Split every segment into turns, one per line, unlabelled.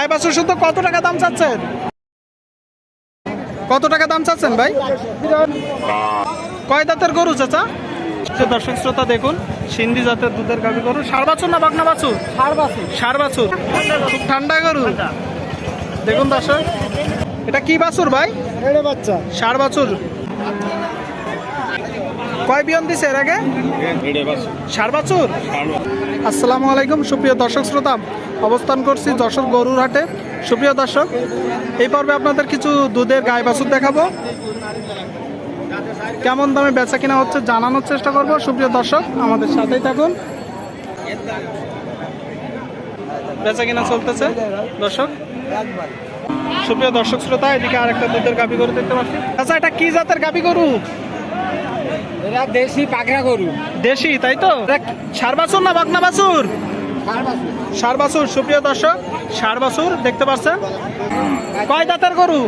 গাই বাছুর শুদ্ধ কত টাকা দাম চাচ্ছেন? কত টাকা দাম চাচ্ছেন ভাই? কয় দাঁতের গরু চাচা? দর্শক শ্রোতা দেখুন সিন্ধি জাতের দুধের গাভি গরু। সার বাছুর না বাগনা বাছুর?
সার
বাছুর। খুব ঠান্ডা গরু। দেখুন দর্শক এটা কি বাছুর ভাই?
বাচ্চা।
সার বাছুর। কয় বিয়ন দিছে এর আগে? সার বাছুর? আসসালামু আলাইকুম, সুপ্রিয় দর্শক শ্রোতা। অবস্থান করছি যশোর গরুর হাটে সুপ্রিয় দর্শক, এই পর্বে আপনাদের কিছু দুধের গায়ে বাছুর দেখাবো। কেমন দামে বেচা কিনা হচ্ছে জানানোর চেষ্টা করব। সুপ্রিয় দর্শক, আমাদের সাথেই থাকুন। বেচা কিনা চলতেছে, দর্শক। সুপ্রিয় দর্শক শ্রোতা, এদিকে আরেকটা দুধের গাভি গরু দেখতে পাচ্ছি। আচ্ছা এটা কি জাতের গাভি গরু?
এরা দেশি পাকড়া গরু।
দেশি তাই তো? সার বাছুর না বাগনা বাছুর?
সার
বাছুর। সুপ্রিয় দর্শক সার বাছুর দেখতে পাচ্ছেন কয় দাঁতের গরু?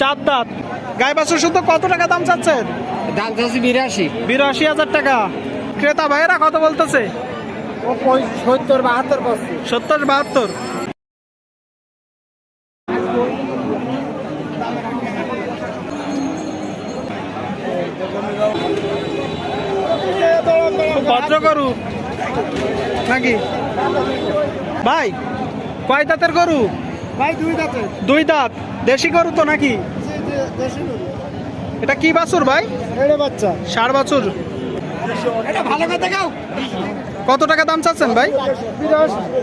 চার দাঁত।
গাই বাছুর শুধু কত টাকা দাম চাচ্ছেন?
দাম চাষি বিরাশি।
বিরাশি হাজার টাকা। ক্রেতা ভাইয়েরা কত বলতেছে?
ও সত্তর বাহাত্তর
সত্তর বাহাত্তর। ভদ্র গরু? নাকি? ভাই কয় দাঁতের গরু?
ভাই দুই দাঁতে
দুই দাঁত। দেশি গরু তো নাকি? এটা কি বাছুর ভাই?
বাচ্চা।
ষাট বাছুর।
এটা ভালো কথা গাও
কত টাকা দাম চাচ্ছেন ভাই?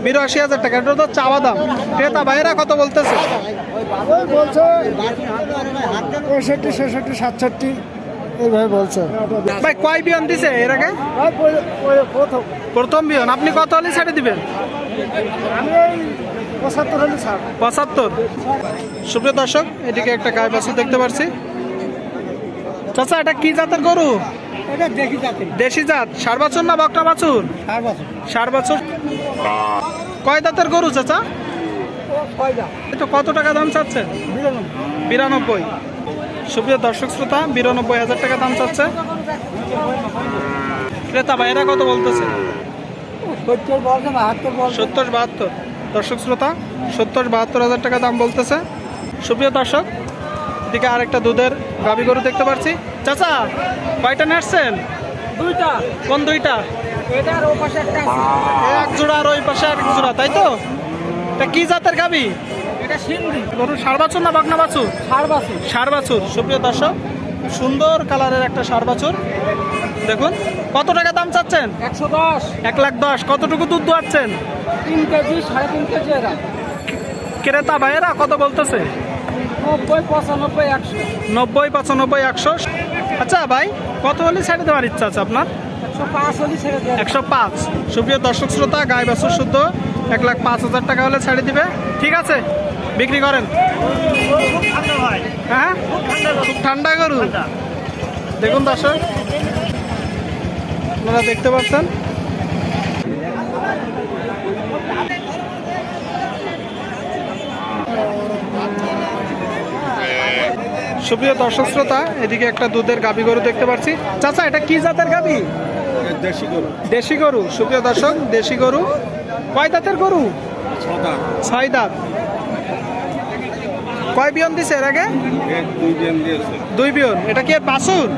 বিরাশি।
হাজার টাকা। এটা তো চাওয়া দাম। ক্রেতা ভাইয়েরা কত বলতেছে?
পঁয়ষট্টি ছেষট্টি সাতষট্টি। এইভাবে বলছে।
ভাই কয় বিয়ন দিছে এর আগে?
প্রথম।
বিয়ন। আপনি কত হলে ছেড়ে দিবেন?
পঁচাত্তর
সুপ্রিয় দর্শক এদিকে একটা গায়ে বাছুর দেখতে পাচ্ছি চাচা এটা কি জাতের গরু? দেশি জাত। সার বাছুর না বকটা বাছুর?
সার বাসি
বাছুর। কয় দাঁতের গরু চাচা? কত টাকা দাম চাচ্ছে
বিরানব্বই।
বিরানব্বই। সুপ্রিয় দর্শক শ্রোতা বিরানব্বই হাজার টাকা দাম চাচ্ছে। ক্রেতা ভাইয়েরা কত বলতেছে?
সত্তর বাহাত্তর।
দর্শক শ্রোতা সত্তর বাহাত্তর হাজার টাকা দাম বলতেছে। সুপ্রিয় দর্শক এদিকে আরেকটা দুধের গাবি গরু দেখতে পাচ্ছি। চাচা কয়টা নাচছেন
দুইটা।
কোন দুইটা? এক জোড়া আর ওই পাশে এক জোড়া তাই তো? এটা কি জাতের গাবি
এটা সিন্ধি।
গরু সার বাছুর না বাগনা বাছুর
সার বাসি
সার বাছুর সুপ্রিয় দর্শক সুন্দর কালারের একটা সার বাছুর দেখুন কত টাকা দাম চাচ্ছেন?
একশো দশ।
এক লাখ দশ। কতটুকু দুধ দোয়াচ্ছেন?
তিন কেজি সাড়ে তিন কেজি এরা।
ক্রেতা ভাইয়েরা কত বলতেছে?
নব্বই পঁচানব্বই একশো।
নব্বই পঁচানব্বই একশো। আচ্ছা ভাই কত হলে ছেড়ে দেওয়ার ইচ্ছা আছে আপনার?
একশো পাঁচ।
সুপ্রিয় দর্শক শ্রোতা গায়ে বাছুর শুদ্ধ। এক লাখ পাঁচ হাজার টাকা হলে ছেড়ে দিবে। ঠিক আছে বিক্রি করেন? হ্যাঁ? খুব ঠান্ডা গরু। দেখুন দর্শক আপনারা দেখতে পাচ্ছেন। সুপ্রিয় দর্শক শ্রোতা এদিকে একটা দুধের গাবি গরু দেখতে পাচ্ছি। চাচা এটা কি জাতের গাবি
দেশি গরু।
দেশি গরু। সুপ্রিয় দর্শক দেশি গরু। কয় দাঁতের গরু? ছয় দাঁত। কয় বিয়ন দিছে এর আগে?
দুই
বিয়ন। এটা কি বাছুর?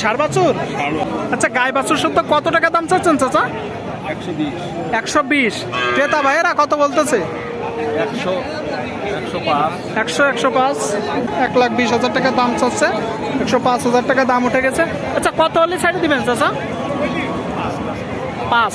সার বাছুর? আচ্ছা গায়ে বাছুর সত্য কত টাকা দাম চাচ্ছেন চাচা?
একশো বিশ।
ক্রেতা ভাইয়েরা কত বলতেছে? একশো একশো পাঁচ। এক লাখ বিশ হাজার টাকা দাম চাচ্ছে। একশো পাঁচ হাজার টাকা দাম উঠে গেছে। আচ্ছা কত হলে ছাড়ে দিবেন চাচা? পাঁচ।